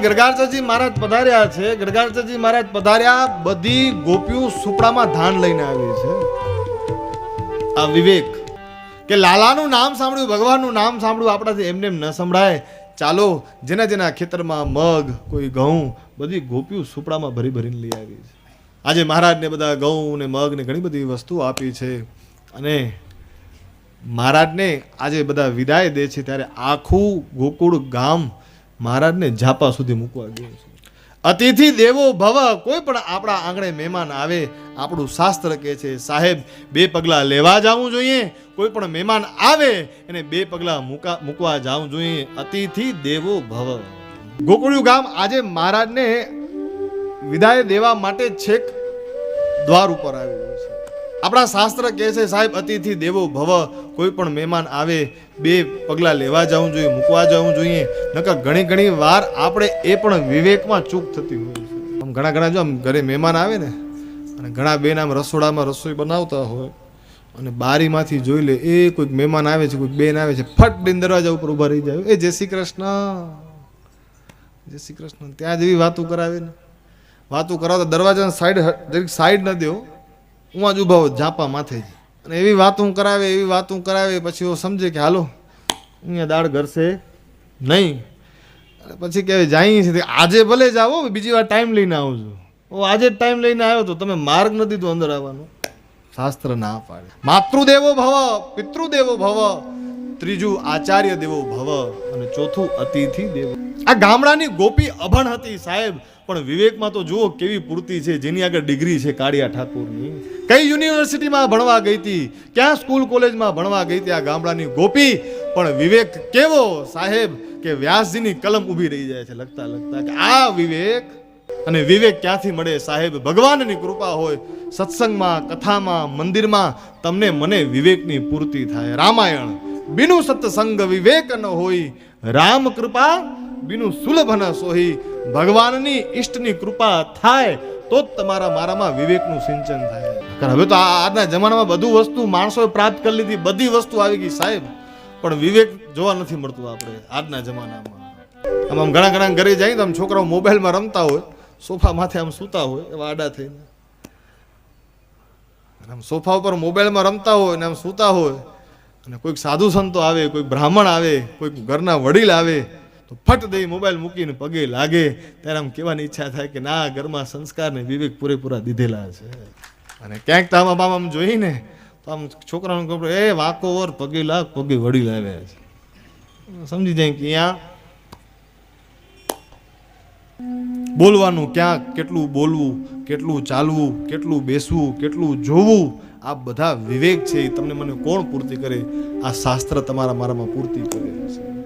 ગરગારચરજી મહારાજ પધાર્યા છે. ગરગારચરજી મહારાજ પધાર્યા, બધી ગોપીઓ સુપડામાં ધાન લઈને આવી છે. આ વિવેક, કે લાલાનું નામ સાંભળ્યું, ભગવાનનું નામ સાંભળ્યું, આપણાથી એમને એમ ન સંભળાય. ચાલો, જેના જેના ખેતરમાં મગ, કોઈ ઘઉં, બધી ગોપીઓ સુપડામાં ભરી ભરીને લઈ આવી છે. આજે મહારાજને બધા ઘઉં ને મગ ને ઘણી બધી વસ્તુ આપી છે. અને મહારાજને આજે બધા વિદાય દે છે, ત્યારે આખું ગોકુળ ગામ મહારાજને ઝાપા સુધી મૂકવા ગયો છે. અતિથિ દેવો ભવ, કોઈ પણ આપણા આંગણે મહેમાન આવે, આપણું શાસ્ત્ર કહે છે, સાહેબ, બે પગલાં લેવા જવું જોઈએ. કોઈ પણ મહેમાન આવે, એને બે પગલાં મૂકા, મૂકવા જવું જોઈએ. અતિથિ દેવો ભવ. ગોકુળિયું ગામ આજે મહારાજને વિદાય દેવા માટે છેક દ્વાર ઉપર આવ્યું છે. આપણા શાસ્ત્ર કહે છે, સાહેબ, અતિથિ દેવો ભવ. કોઈ પણ મહેમાન આવે, બે પગલાં લેવા જવું જોઈએ, મૂકવા જવું જોઈએ. નકર ઘણી ઘણી વાર આપણે એ પણ વિવેકમાં ચૂક થતી હોય આમ ઘણા ઘણા જો આમ ઘરે મહેમાન આવે ને, અને ઘણા બેન આમ રસોડામાં રસોઈ બનાવતા હોય, અને બારીમાંથી જોઈ લે, એ કોઈક મહેમાન આવે છે, કોઈક બેન આવે છે, ફટ દઈને દરવાજા ઉપર ઊભા રહી જાય. એ જય શ્રી કૃષ્ણ. જય શ્રી કૃષ્ણ. ત્યાં જેવી વાતો કરાવે ને. વાતો કરાવતા દરવાજાની સાઈડ સાઈડ ન દેવો હું જ ઊભા ઝાપા માથે જ. અને એવી વાતું કરાવે, એવી વાતું કરાવે, પછી એવો સમજે કે હાલો, અહીંયા દાળ ઘરશે નહીં. પછી કહેવાય જાય છે આજે ભલે જ આવો બીજી વાર ટાઈમ લઈને આવજો ઓ, આજે જ ટાઈમ લઈને આવ્યો તો તમે માર્ગ નથી દીધો અંદર આવવાનો. શાસ્ત્ર ના પાડે. માતૃદેવો ભવ, પિતૃદેવો ભવ. ત્રીજું આચાર્ય દેવો ભવ અને ચોથું અતિથિ દેવો. આ ગામડાની ગોપી અભણ હતી સાહેબ, પણ વિવેકમાં તો જુઓ કેવી પૂર્તિ છે, જેની આગળ ડિગ્રી છે કાળિયા ઠાકોરની. કઈ યુનિવર્સિટીમાં ભણવા ગઈ હતી? ક્યાં સ્કૂલ કોલેજમાં ભણવા ગઈ હતી આ ગામડાની ગોપી? પણ વિવેક કેવો સાહેબ કે વ્યાસજીની કલમ ઊભી રહી જાય છે લખતા લખતા કે, આ વિવેક. અને વિવેક ક્યાંથી મળે સાહેબ? ભગવાનની કૃપા હોય, સત્સંગમાં, કથામાં, મંદિરમાં, તમને મને વિવેકની પૂર્તિ થાય. રામાયણ. બિનુ સત્સંગ વિવેક ન હોય. રામ કૃપા બિનુ સુલભ ન સોહી. ભગવાનની ઈષ્ટની કૃપા થાય, તો જ તમારા મારામાં વિવેકનું સિંચન થાય. હવે તો આજના જમાનામાં બધું વસ્તુ માણસોએ પ્રાપ્ત કરી લીધી, બધી વસ્તુ આવી ગઈ સાહેબ. પણ વિવેક જોવા નથી મળતું આપણે આજના જમાનામાં. આમ ઘણા ઘણા ઘરે જાય તો આમ છોકરાઓ મોબાઈલમાં રમતા હોય, સોફા માથે આમ સૂતા હોય, એવા આડા થઈને. આમ સોફા ઉપર મોબાઈલમાં રમતા હોય ને આમ સૂતા હોય અને કોઈક સાધુ સંતો આવે, કોઈક બ્રાહ્મણ આવે, કોઈક ઘરના વડીલ આવે, તો ફટ દઈ મોબાઈલ મૂકીને પગે લાગે. ત્યારે આમ કહેવાની ઈચ્છા થાય કે ના, ઘરમાં સંસ્કારને વિવેક પૂરેપૂરા દીધેલા છે. અને ક્યાંક તો આમાં આમ જોઈને તો આમ છોકરાનું કપડું એ, વાંકો વર પગે લાગ, પગે વડીલ આવ્યા છે. સમજી જાય કે અહીંયા બોલવાનું ક્યાં, કેટલું બોલવું કેટલું ચાલવું, કેટલું બેસવું, કેટલું જોવું, આ બધા વિવેક છે એ તમને મને કોણ પૂર્તિ કરે? આ શાસ્ત્ર તમારા મારામાં પૂર્તિ કરે છે.